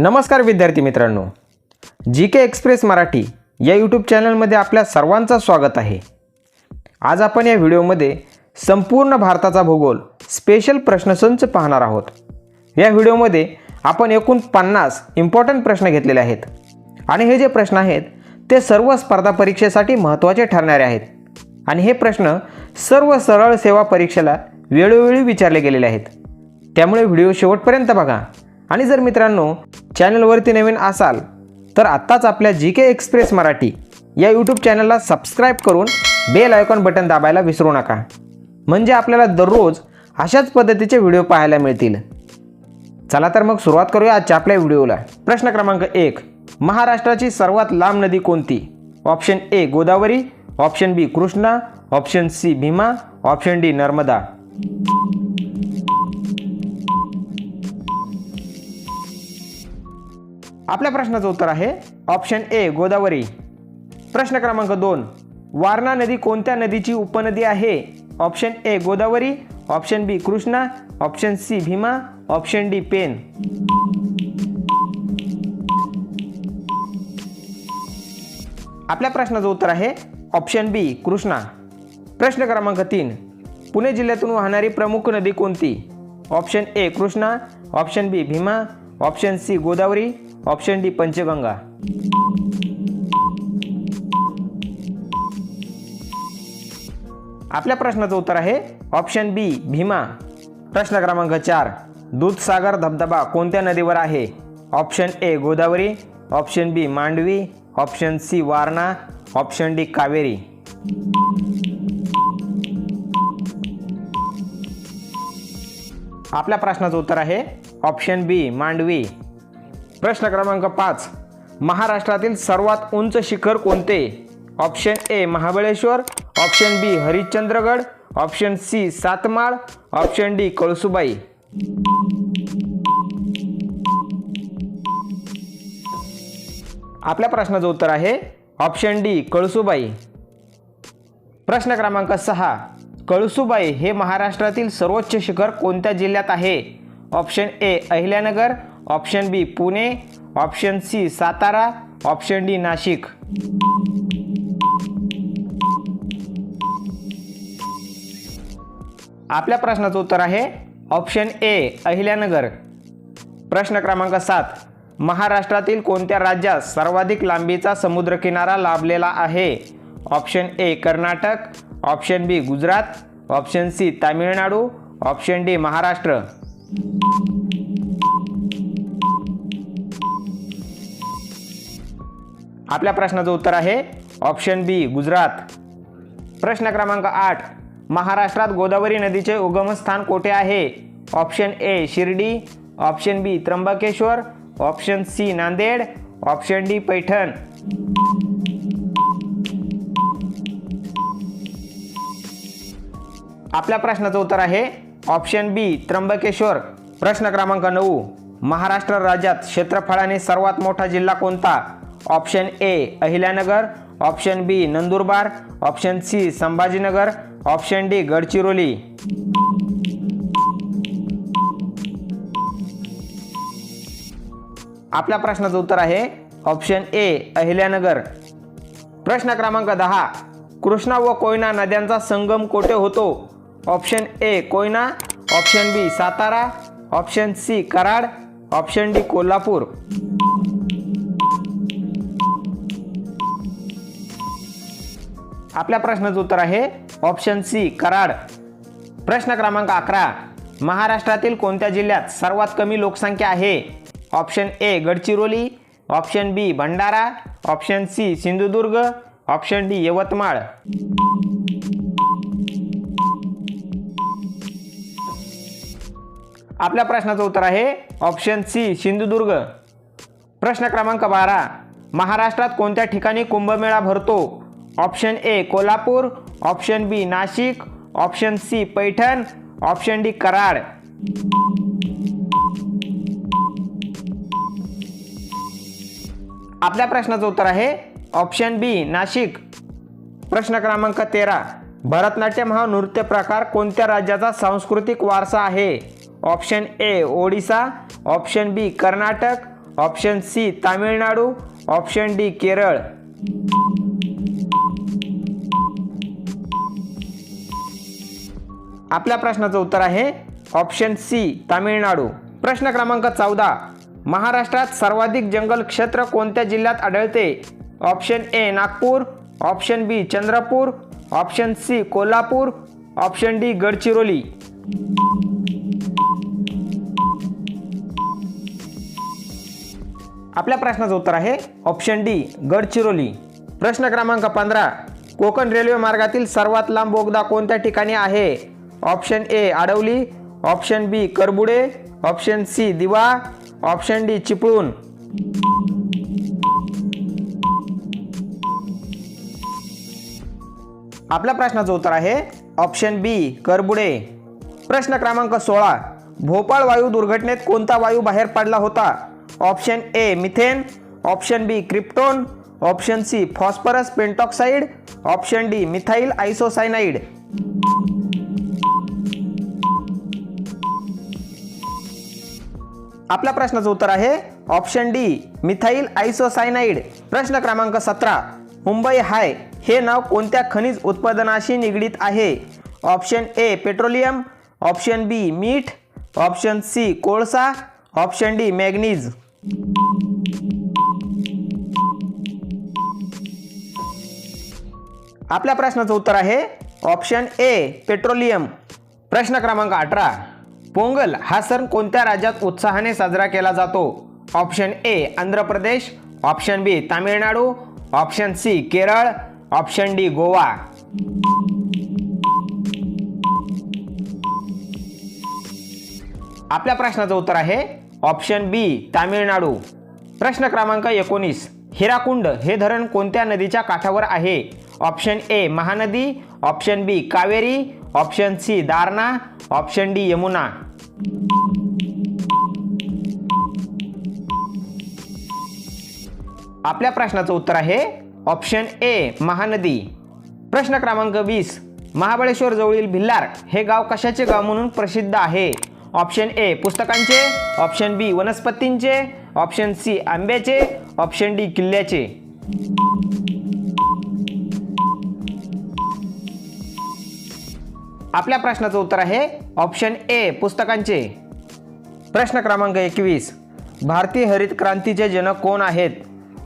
नमस्कार विद्यार्थी मित्रांनो. जी के एक्सप्रेस मराठी या यूट्यूब चॅनलमध्ये आपल्या सर्वांचं स्वागत आहे. आज आपण या व्हिडिओमध्ये संपूर्ण भारताचा भूगोल स्पेशल प्रश्नसंच पाहणार आहोत. या व्हिडिओमध्ये आपण एकूण पन्नास इम्पॉर्टंट प्रश्न घेतलेले आहेत. आणि हे जे प्रश्न आहेत ते सर्व स्पर्धा परीक्षेसाठी महत्त्वाचे ठरणारे आहेत. आणि हे प्रश्न सर्व सरळ सेवा परीक्षेला वेळोवेळी विचारले गेलेले आहेत. त्यामुळे व्हिडिओ शेवटपर्यंत बघा. आणि जर मित्रांनो चॅनलवरती नवीन असाल तर आत्ताच आपल्या जी के एक्सप्रेस मराठी या यूट्यूब चॅनलला सबस्क्राईब करून बेल आयकॉन बटन दाबायला विसरू नका. म्हणजे आपल्याला दररोज अशाच पद्धतीचे व्हिडिओ पाहायला मिळतील. चला तर मग सुरुवात करूया आजच्या आपल्या व्हिडिओला प्रश्न क्रमांक एक महाराष्ट्राची सर्वात लांब नदी कोणती? Option A Godavari. Option B Krishna. Option C Bhima. Option D Narmada. आपल्या प्रश्नाचं उत्तर आहे ऑप्शन ए गोदावरी. प्रश्न क्रमांक दोन वारणा नदी कोणत्या नदीची उपनदी आहे? Option A Godavari. Option B Krishna. Option C Bhima. Option D Pen. आपल्या प्रश्नाचं उत्तर आहे ऑप्शन बी कृष्णा. प्रश्न क्रमांक तीन पुणे जिल्ह्यातून वाहणारी प्रमुख नदी कोणती? Option A Krishna. Option B Bhima. Option C Godavari. Option D Panchganga. आपल्या प्रश्नाचं उत्तर आहे ऑप्शन बी भीमा. प्रश्न क्रमांक चार दूधसागर धबधबा कोणत्या नदीवर आहे? Option A Godavari. Option B Mandovi. Option C Warna. Option D Kaveri. आपल्या प्रश्नाचं उत्तर आहे ऑप्शन बी मांडवी. प्रश्न क्रमांक पाच. महाराष्ट्रातील सर्वात उंच शिखर कोणते? Option A Mahabaleshwar option B Harishchandragad option C Satmal option D Kalsubai. आपल्या प्रश्नाचं उत्तर आहे ऑप्शन डी कळसुबाई. प्रश्न क्रमांक सहा. कळसुबाई हे महाराष्ट्रातील सर्वोच्च शिखर कोणत्या जिल्ह्यात आहे? Option A Ahilyanagar option B Pune option C Satara option D Nashik आपल्या प्रश्नाचं उत्तर आहे ऑप्शन ए अहिल्यानगर. प्रश्न क्रमांक सात महाराष्ट्रातील कोणत्या राज्यात सर्वाधिक लांबीचा समुद्रकिनारा लाभलेला आहे? Option A Karnataka. Option B Gujarat. Option C Tamil Nadu. Option D Maharashtra. आपल्या प्रश्नाचं उत्तर आहे ऑप्शन बी गुजरात. प्रश्न क्रमांक आठ महाराष्ट्रात गोदावरी नदीचे उगमस्थान कोठे आहे? Option A Shirdi. Option B Trimbakeshwar. Option C Nanded. Option D Paithan. आपल्या प्रश्नाचं उत्तर आहे ऑप्शन बी त्र्यंबकेश्वर. प्रश्न क्रमांक नऊ महाराष्ट्र राज्यात क्षेत्रफळाने सर्वात मोठा जिल्हा कोणता? Option A Ahilyanagar option B Nandurbar option C Sambhajinagar option D Gadchiroli. आपल्या प्रश्नाचं उत्तर आहे ऑप्शन ए अहिल्यानगर. प्रश्न क्रमांक दहा कृष्णा व कोयना नद्यांचा संगम कोठे होतो? Option A Koyna option B Satara option C Karad option D Kolhapur. आपल्या प्रश्नाचं उत्तर आहे ऑप्शन सी कराड. प्रश्न क्रमांक अकरा. महाराष्ट्रातील कोणत्या जिल्ह्यात सर्वात कमी लोकसंख्या आहे? Option A Gadchiroli. Option B Bhandara. Option C Sindhudurg. Option D Yavatmal. आपल्या प्रश्नाचं उत्तर आहे ऑप्शन सी सिंधुदुर्ग. प्रश्न क्रमांक बारा. महाराष्ट्रात कोणत्या ठिकाणी कुंभमेळा भरतो? Option A Kolhapur option B Nashik option C Paithan option D Karad. आपल्या प्रश्नाचं उत्तर आहे ऑप्शन बी नाशिक. प्रश्न क्रमांक तेरा. भरतनाट्यम हा नृत्य प्रकार कोणत्या राज्याचा सांस्कृतिक वारसा आहे? Option A Odisha option B Karnataka option C Tamil Nadu option D Kerala. आपल्या प्रश्नाचं उत्तर आहे ऑप्शन सी तामिळनाडू. प्रश्न क्रमांक चौदा महाराष्ट्रात सर्वाधिक जंगल क्षेत्र कोणत्या जिल्ह्यात आढळते? Option A Nagpur option B Chandrapur option C Kolhapur option D Gadchiroli. आपल्या प्रश्नाचं उत्तर आहे ऑप्शन डी गडचिरोली. प्रश्न क्रमांक पंधरा कोकण रेल्वे मार्गातील सर्वात लांब बोगदा कोणत्या ठिकाणी आहे? Option A Adavali option B Karbude option C Diva option D Chiplun. आपल्या प्रश्नाचं उत्तर आहे ऑप्शन बी करबुडे. प्रश्न क्रमांक सोळा भोपाळ वायू दुर्घटनेत कोणता वायू बाहेर पडला होता? Option A methane option B krypton option C phosphorus pentoxide option D methyl isocyanide आपल्या प्रश्नाचं उत्तर आहे ऑप्शन डी मिथाईल आयसोसायनाईड. प्रश्न क्रमांक सतरा मुंबई हाय हे नाव कोणत्या खनिज उत्पादनाशी निगडीत आहे? Option A petroleum option B मीठ ऑप्शन सी कोळसा ऑप्शन डी मॅग्नीज. आपल्या प्रश्नाचं उत्तर आहे ऑप्शन ए पेट्रोलियम. प्रश्न क्रमांक अठरा पोंगल हा सण कोणत्या राज्यात उत्साहाने साजरा केला जातो? Option A Andhra Pradesh. Option B Tamil Nadu. Option C Kerala. Option D Goa. आपल्या प्रश्नाचं उत्तर आहे ऑप्शन बी तामिळनाडू. प्रश्न क्रमांक एकोणीस. हिराकुंड हे धरण कोणत्या नदीच्या काठावर आहे? Option A Mahanadi. Option B Kaveri. Option C Darna option D Yamuna. आपल्या प्रश्नाचं उत्तर आहे ऑप्शन ए महानदी. प्रश्न क्रमांक वीस महाबळेश्वर जवळील भिल्लार हे गाव कशाचे गाव म्हणून प्रसिद्ध आहे? ऑप्शन ए पुस्तकांचे. ऑप्शन बी वनस्पतींचे. ऑप्शन सी आंब्याचे. ऑप्शन डी किल्ल्याचे. आपल्या प्रश्नाचं उत्तर आहे ऑप्शन ए पुस्तकांचे. प्रश्न क्रमांक एकवीस. भारतीय हरित क्रांतीचे जनक कोण आहेत?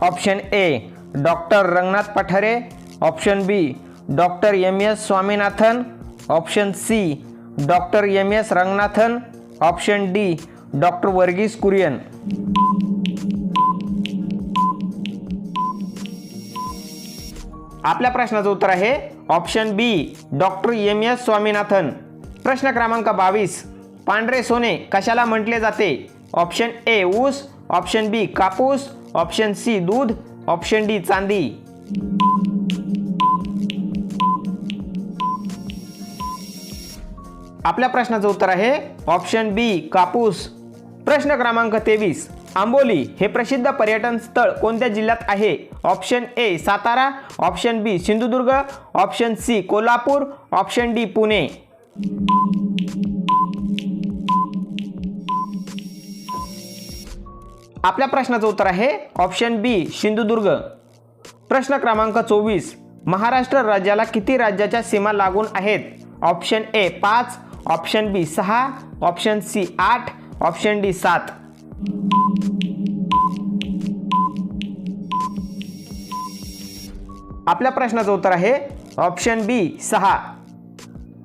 Option A doctor Ranganath Pathare. Option B doctor M S Swaminathan. Option C doctor M S Ranganathan. Option D doctor Verghese Kurien. आपल्या प्रश्नाचं उत्तर आहे option B doctor M S Swaminathan. प्रश्न क्रमांक बावीस पांढरे सोने कशाला म्हटले जाते? ऑप्शन ए ऊस ऑप्शन बी कापूस ऑप्शन सी दूध ऑप्शन डी चांदी. आपल्या प्रश्नाचं उत्तर आहे ऑप्शन बी कापूस. प्रश्न क्रमांक तेवीस आंबोली हे प्रसिद्ध पर्यटन स्थळ कोणत्या जिल्ह्यात आहे? Option A Satara option B Sindhudurg option C Kolhapur option D Pune. आपल्या प्रश्नाचं उत्तर आहे ऑप्शन बी सिंधुदुर्ग. प्रश्न क्रमांक चोवीस. महाराष्ट्र राज्याला किती राज्याच्या सीमा लागून आहेत? ऑप्शन ए पाच ऑप्शन बी सहा ऑप्शन सी आठ ऑप्शन डी सात. आपल्या प्रश्नाचं उत्तर आहे ऑप्शन बी सहा.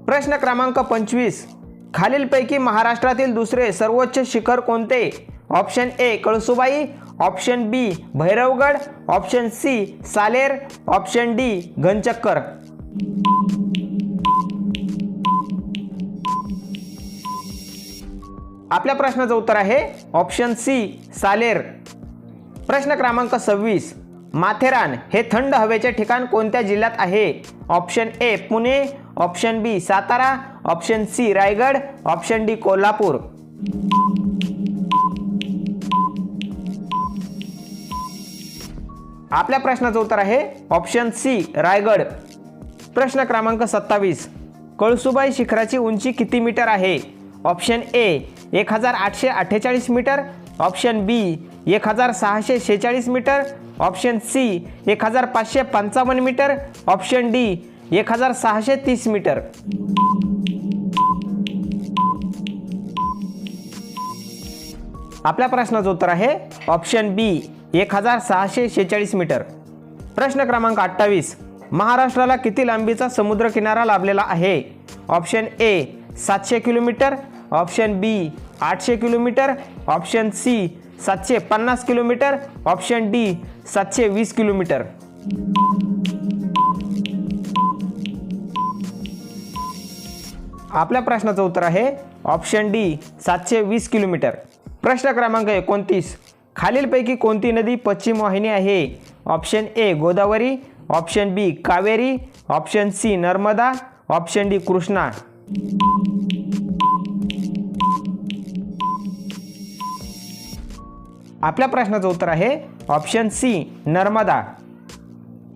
प्रश्न क्रमांक पंचवीस. खालीलपैकी महाराष्ट्रातील दुसरे सर्वोच्च शिखर कोणते? Option A Kalsubai. Option B Bhairavgad. Option C Salher. Option D Ghanchakkar आपल्या प्रश्नाचं उत्तर आहे ऑप्शन सी सालेर. प्रश्न क्रमांक सव्वीस. माथेरान हे थंड हवेचे ठिकाण कोणत्या जिल्ह्यात आहे? Option A Pune option B Satara option C Raigad option D Kolhapur. आपल्या प्रश्नाचं उत्तर आहे ऑप्शन सी रायगड. प्रश्न क्रमांक सत्तावीस. कळसुबाई शिखराची उंची किती मीटर आहे? ऑप्शन ए एक हजार आठशे अठ्ठेचाळीस मीटर. ऑप्शन बी एक हजार सहाशे शेहेचाळीस मीटर. ऑप्शन सी एक हजार पाचशे पंचावन्न मीटर. ऑप्शन डी एक हजार सहाशे तीस मीटर. आपल्या प्रश्नाचं उत्तर आहे ऑप्शन बी एक हजार सहाशे शेहेचाळीस मीटर. प्रश्न क्रमांक अठ्ठावीस महाराष्ट्राला किती लांबीचा समुद्र किनारा लाभलेला आहे? ऑप्शन ए सातशे किलोमीटर. ऑप्शन बी आठशे किलोमीटर. ऑप्शन सी सातशे पन्नास किलोमीटर ऑप्शन डी सातशे वीस किलोमीटर. आपल्या प्रश्नाचं उत्तर आहे ऑप्शन डी सातशे वीस किलोमीटर. प्रश्न क्रमांक एकोणतीस. खालीलपैकी कोणती नदी पश्चिम वाहिनी आहे? Option A Godavari option B Kaveri option C Narmada option D Krishna. आपल्या प्रश्नाचं उत्तर आहे ऑप्शन सी नर्मदा.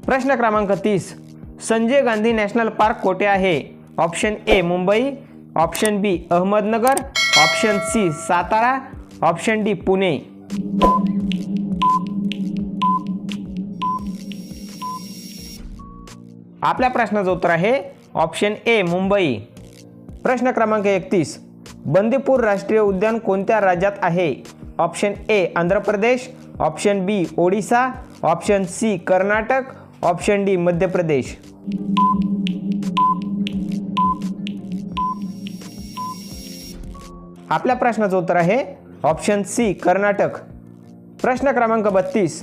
प्रश्न क्रमांक तीस संजय गांधी नॅशनल पार्क कोठे आहे? Option A Mumbai. Option B Ahmednagar. Option C Satara. Option D Pune. आपल्या प्रश्नाचं उत्तर आहे ऑप्शन ए मुंबई. प्रश्न क्रमांक एकतीस बंदीपूर राष्ट्रीय उद्यान कोणत्या राज्यात आहे? Option A Andhra Pradesh option B Odisha option C Karnataka option D Madhya Pradesh. आपल्या प्रश्नाचं उत्तर आहे ऑप्शन सी कर्नाटक. प्रश्न क्रमांक बत्तीस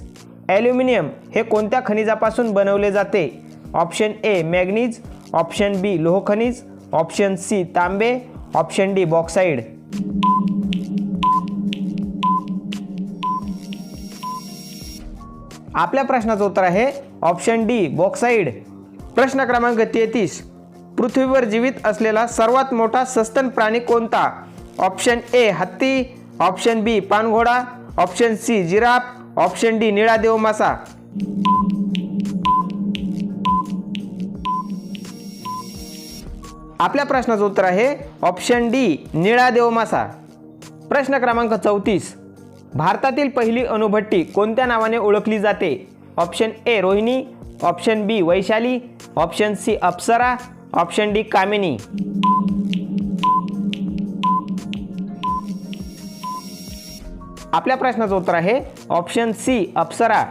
ॲल्युमिनियम हे कोणत्या खनिजापासून बनवले जाते? Option A manganese option B लोह खनिज ऑप्शन सी तांबे ऑप्शन डी बॉक्साईड. आपल्या प्रश्नाचं उत्तर आहे ऑप्शन डी बॉक्साईड प्रश्न क्रमांक तेहतीस. पृथ्वीवर जीवित असलेला सर्वात मोठा सस्तन प्राणी कोणता? ऑप्शन ए हत्ती. Option B पानघोडा. Option C giraffe. Option D निळा देव मासा आपल्या प्रश्नाचं उत्तर आहे ऑप्शन डी निळा देव मासा प्रश्न क्रमांक चौतीस. भारतातील पहिली अणुभट्टी कोणत्या नावाने ओळखली जाते? Option A Rohini. Option B Vaishali. Option C Apsara. Option D Kamini. आपल्या प्रश्नाचं उत्तर आहे ऑप्शन सी अप्सरा.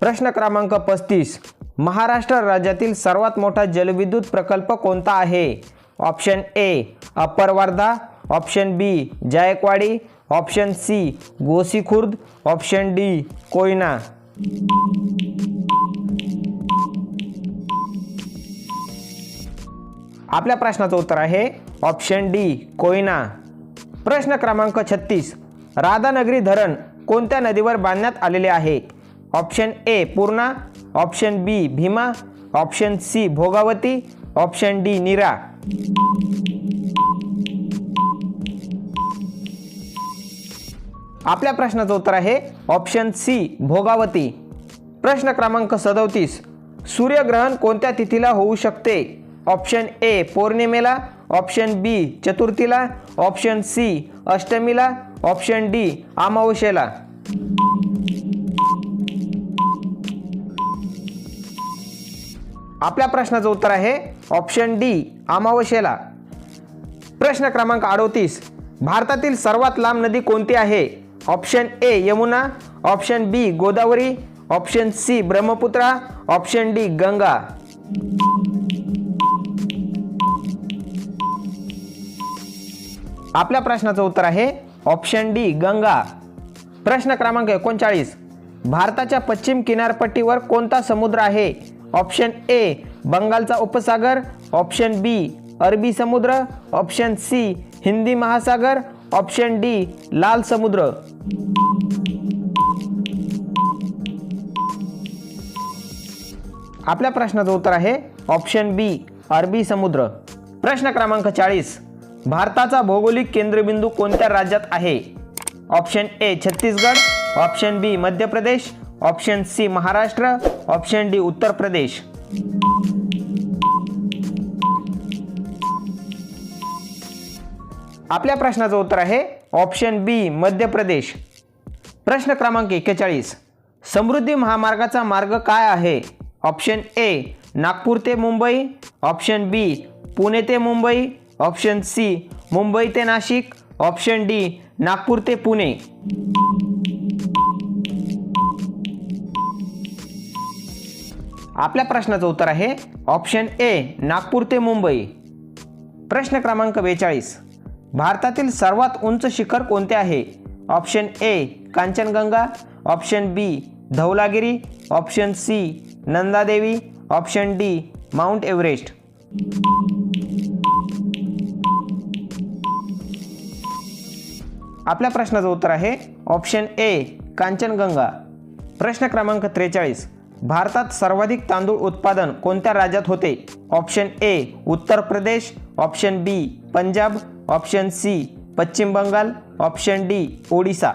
प्रश्न क्रमांक पस्तीस. महाराष्ट्र राज्यातील सर्वात मोठा जलविद्युत प्रकल्प कोणता आहे? Option A upper Wardha. Option B Jayakwadi. Option C Gosikhurd option D Koyna. आपल्या प्रश्नाचं उत्तर आहे ऑप्शन डी कोयना. प्रश्न क्रमांक छत्तीस राधानगरी धरण कोणत्या नदीवर बांधण्यात आलेले आहे? Option A Purna. Option B Bhima. Option C Bhogavati. Option D Nira. आपल्या प्रश्नाचं उत्तर आहे ऑप्शन सी भोगावती. प्रश्न क्रमांक सदोतीस. सूर्यग्रहण कोणत्या तिथीला होऊ शकते? ऑप्शन ए पौर्णिमेला. ऑप्शन बी चतुर्थीला. ऑप्शन सी अष्टमीला. ऑप्शन डी अमावस्येला. आपल्या प्रश्नाचं उत्तर आहे ऑप्शन डी अमावस्येला. प्रश्न क्रमांक अडोतीस. भारतातील सर्वात लांब नदी कोणती आहे? Option A Yamuna option B Godavari option C Brahmaputra option D Ganga. आपल्या प्रश्नाचं उत्तर आहे ऑप्शन डी गंगा. प्रश्न क्रमांक एकोणचाळीस. भारताच्या पश्चिम किनारपट्टीवर कोणता समुद्र आहे? ऑप्शन ए बंगालचा उपसागर ऑप्शन बी अरबी समुद्र ऑप्शन सी हिंदी महासागर ऑप्शन डी लाल समुद्र. आपल्या प्रश्नाचं उत्तर आहे ऑप्शन बी अरबी समुद्र. प्रश्न क्रमांक चाळीस भारताचा भौगोलिक केंद्रबिंदू कोणत्या राज्यात आहे? Option A Chhattisgarh option B Madhya Pradesh option C Maharashtra option D Uttar Pradesh. आपल्या प्रश्नाचं उत्तर आहे ऑप्शन बी मध्य प्रदेश. प्रश्न क्रमांक एक्केचाळीस. समृद्धी महामार्गाचा मार्ग काय आहे? ऑप्शन ए नागपूर ते मुंबई. ऑप्शन बी पुणे ते मुंबई. ऑप्शन सी मुंबई ते नाशिक. ऑप्शन डी नागपूर ते पुणे. आपल्या प्रश्नाचं उत्तर आहे ऑप्शन ए नागपूर ते मुंबई. प्रश्न क्रमांक बेचाळीस. भारतातील सर्वात उंच शिखर कोणते आहे? Option A Kanchenjunga. Option B Dhaulagiri. Option C Nanda Devi. Option D mount Everest. आपल्या प्रश्नाचं उत्तर आहे ऑप्शन ए कांचनगंगा. प्रश्न क्रमांक त्रेचाळीस. भारतात सर्वाधिक तांदूळ उत्पादन कोणत्या राज्यात होते? Option A Uttar Pradesh. Option B Punjab. Option C Paschim Bengal. Option D Odisha.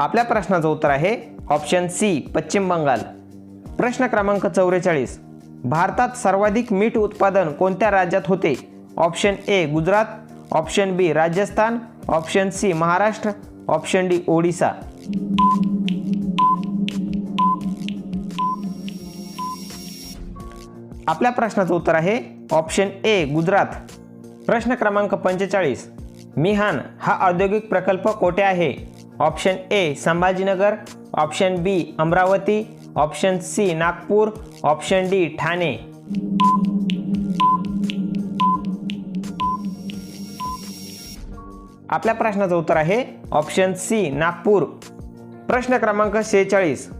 आपल्या प्रश्नाचं उत्तर आहे ऑप्शन सी पश्चिम बंगाल. प्रश्न क्रमांक चौवेचाळीस. भारतात सर्वाधिक मीठ उत्पादन कोणत्या राज्यात होते? Option A Gujarat. Option B Rajasthan. Option C Maharashtra. Option D Odisha. आपल्या प्रश्नाचं उत्तर आहे ऑप्शन ए गुजरात. प्रश्न क्रमांक पंचेचाळीस. मिहान हा औद्योगिक प्रकल्प कोठे आहे? Option A Sambhajinagar. Option B Amravati. Option C Nagpur. Option D Thane. आपल्या प्रश्नाचं उत्तर आहे ऑप्शन सी नागपूर. प्रश्न क्रमांक शेहेचाळीस.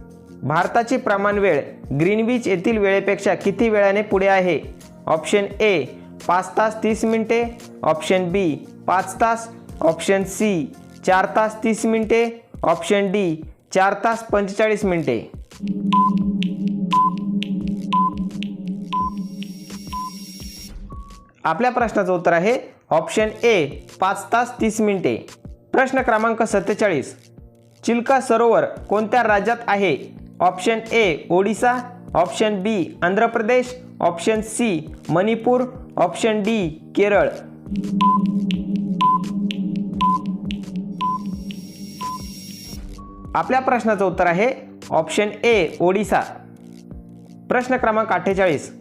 भारताची प्रमाण वेळ ग्रीनविच येथील वेळेपेक्षा किती वेळाने पुढे आहे? ऑप्शन ए पाच तास तीस मिनिटे. ऑप्शन बी पाच तास. ऑप्शन सी चार तास तीस मिनिटे. ऑप्शन डी चार तास पंचेचाळीस मिनिटे. आपल्या प्रश्नाचं उत्तर आहे ऑप्शन ए पाच तास तीस मिनिटे. प्रश्न क्रमांक सत्तेचाळीस. चिल्का सरोवर कोणत्या राज्यात आहे? Option A Odisha option B Andhra Pradesh option C Manipur option D Kerala. आपल्या प्रश्नाचं उत्तर आहे ऑप्शन ए ओडिसा. प्रश्न क्रमांक अठ्ठेचाळीस.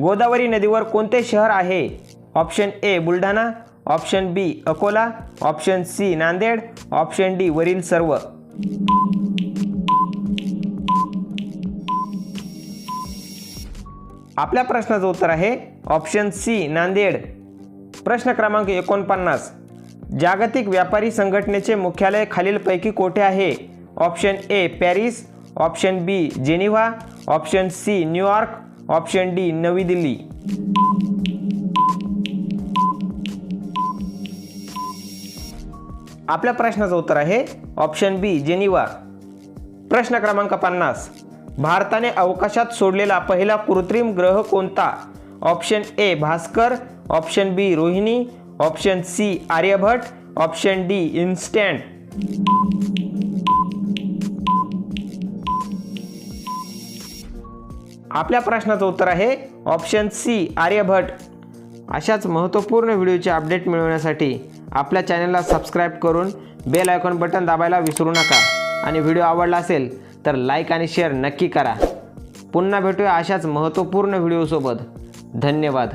गोदावरी नदीवर कोणते शहर आहे? Option A Buldhana option B Akola option C Nanded option D वरील सर्व. आपल्या प्रश्नाचं उत्तर आहे ऑप्शन सी नांदेड. प्रश्न क्रमांक एकोणपन्नास. जागतिक व्यापारी संघटनेचे मुख्यालय खालीलपैकी कोठे आहे? Option A Paris. Option B Geneva. Option C New York option D Navi Delhi. आपल्या प्रश्नाचं उत्तर आहे ऑप्शन बी जेनिवा प्रश्न क्रमांक पन्नास. भारताने अवकाशात सोडलेला पहिला कृत्रिम ग्रह कोणता? Option A Bhaskara option B Rohini option C Aryabhata option D instant. आपल्या प्रश्नाचं उत्तर आहे ऑप्शन सी आर्यभट अशाच महत्त्वपूर्ण व्हिडिओचे अपडेट मिळवण्यासाठी आपल्या चॅनलला सबस्क्राईब करून बेल आयकॉन बटन दाबायला विसरू नका. आणि व्हिडिओ आवडला असेल तर लाईक आणि शेअर नक्की करा. पुन्हा भेटूया अशाच महत्त्वपूर्ण व्हिडिओसोबत धन्यवाद.